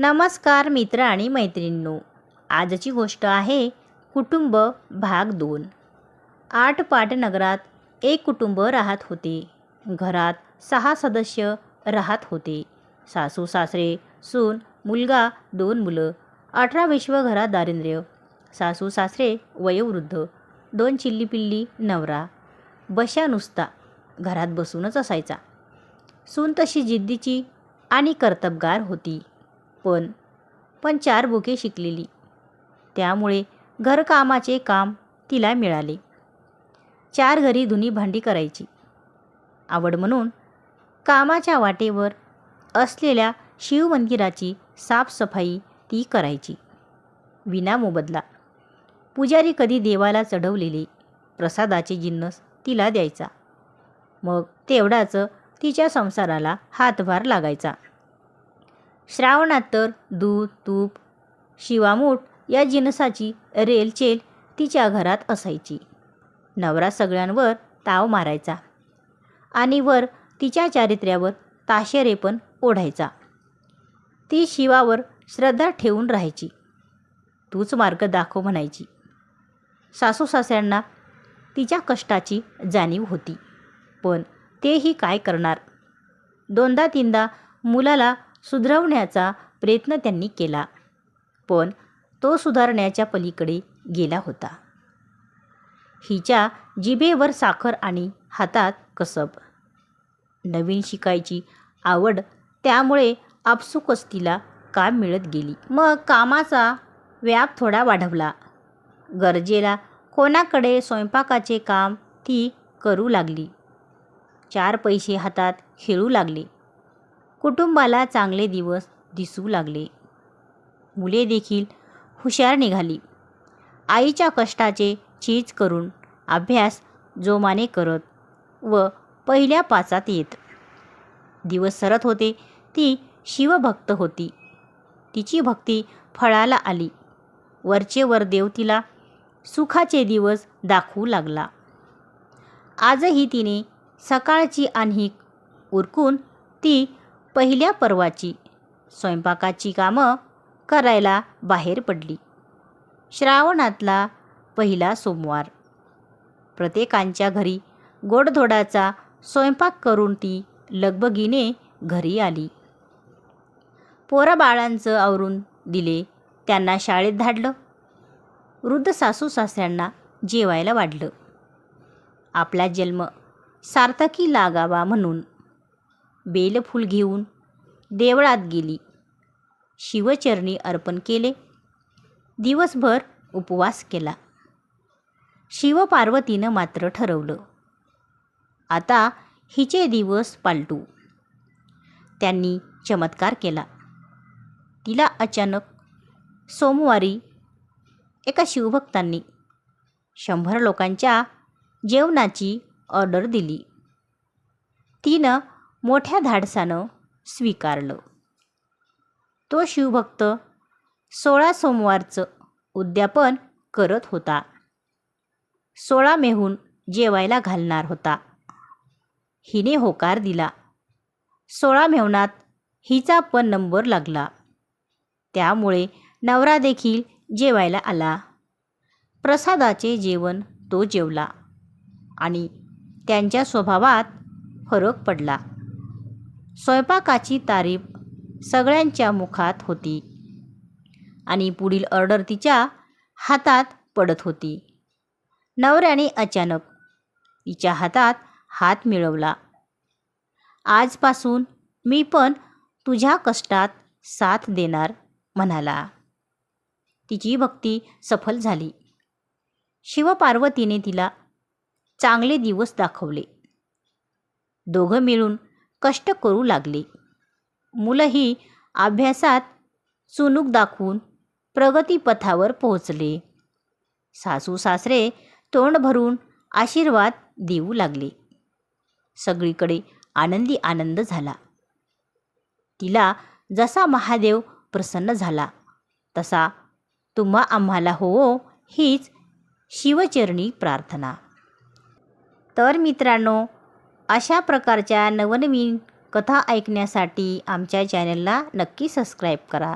नमस्कार मित्र आणि मैत्रिणींनो. आजची गोष्ट आहे कुटुंब भाग दोन. आठ पाट नगरात एक कुटुंब राहत होते. घरात सहा सदस्य राहत होते. सासू सासरे सून मुलगा दोन मुलं अठरा विश्व घरात दारिद्र्य सासू सासरे वयोवृद्ध दोन चिल्ली पिल्ली नवरा बशा नुसता घरात बसूनच असायचा. सून तशी जिद्दीची आणि कर्तबगार होती. पण. पण चार बुके शिकलेली. त्यामुळे घरकामाचे काम तिला मिळाले. चार घरी धुनी भांडी करायची. आवड म्हणून कामाच्या वाटेवर असलेल्या शिवमंदिराची साफसफाई ती करायची. विना मोबदला. पुजारी कधी देवाला चढवलेले प्रसादाचे जिन्नस तिला द्यायचा. मग तेवढाच तिच्या संसाराला हातभार लागायचा. श्रावणात तर दूध तूप शिवामूठ या जिनसाची रेलचेल तिच्या घरात असायची. नवरा सगळ्यांवर ताव मारायचा आणि वर तिच्या चारित्र्यावर ताशेरे पण ओढायचा. ती शिवावर श्रद्धा ठेवून राहायची. तूच मार्ग दाखव म्हणायची. सासू सासऱ्यांना तिच्या कष्टाची जाणीव होती. पण तेही काय करणार? दोनदा तीनदा मुलाला सुधरवण्याचा प्रयत्न त्यांनी केला. पण तो सुधारण्याच्या पलीकडे गेला होता. हिच्या जिभेवर साखर आणि हातात कसब. नवीन शिकायची आवड त्यामुळे आपसुकच तिला काम मिळत गेली. मग कामाचा व्याप थोडा वाढवला. गरजेला कोणाकडे स्वयंपाकाचे काम ती करू लागली. चार पैसे हातात खेळू लागले. कुटुंबाला चांगले दिवस दिसू लागले. मुले देखील हुशार निघाली. आईच्या कष्टाचे चीज करून अभ्यास जोमाने करत व पहिल्या पाचात येत. दिवस सरत होते ती शिवभक्त होती. तिची भक्ती फळाला आली. वरचे वर देव तिला सुखाचे दिवस दाखवू लागला. आजही तिने सकाळची आणिक उरकून ती पहिल्या पर्वाची स्वयंपाकाची कामं करायला बाहेर पडली. श्रावणातला पहिला सोमवार. प्रत्येकांच्या घरी गोडधोडाचा स्वयंपाक करून ती लगबगीने घरी आली. पोराबाळांचं आवरून दिले त्यांना शाळेत धाडलं. वृद्ध सासू सासऱ्यांना जेवायला वाढलं. आपला जन्म सार्थकी लागावा म्हणून बेलफूल घेऊन देवळात गेली. शिवचरणी अर्पण केले. दिवसभर उपवास केला. शिवपार्वतीनं मात्र ठरवलं. आता हिचे दिवस पालटू. त्यांनी चमत्कार केला. तिला अचानक सोमवारी एका शिवभक्तांनी शंभर लोकांच्या जेवणाची ऑर्डर दिली. तिनं मोठ्या धाडसानं स्वीकारलं. तो शिवभक्त सोळा सोमवारचं उद्यापन करत होता. सोळा मेहून जेवायला घालणार होता. हिने होकार दिला. सोळा मेहनात हिचा पण नंबर लागला. त्यामुळे नवरा देखील जेवायला आला. प्रसादाचे जेवण तो जेवला आणि त्यांच्या स्वभावात फरक पडला. स्वयंपाकाची तारीफ सगळ्यांच्या मुखात होती. आणि पुढील ऑर्डर तिच्या हातात पडत होती. नवऱ्याने अचानक तिच्या हातात हात मिळवला. आजपासून मी पण तुझ्या कष्टात साथ देणार म्हणाला. तिची भक्ती सफल झाली. शिवपार्वतीने तिला चांगले दिवस दाखवले. दोघं मिळून कष्ट करू लागले. मुलंही अभ्यासात चुनूक दाखवून प्रगतीपथावर पोहोचले. सासू सासरे तोंड भरून आशीर्वाद देऊ लागले. सगळीकडे आनंदी आनंद झाला. तिला जसा महादेव प्रसन्न झाला तसा तुम्हा आम्हाला हो, हो हीच शिवचरणी प्रार्थना. तर मित्रांनो अशा प्रकारच्या नवनवीन कथा ऐकण्यासाठी आमच्या चॅनलला नक्की सबस्क्राईब करा.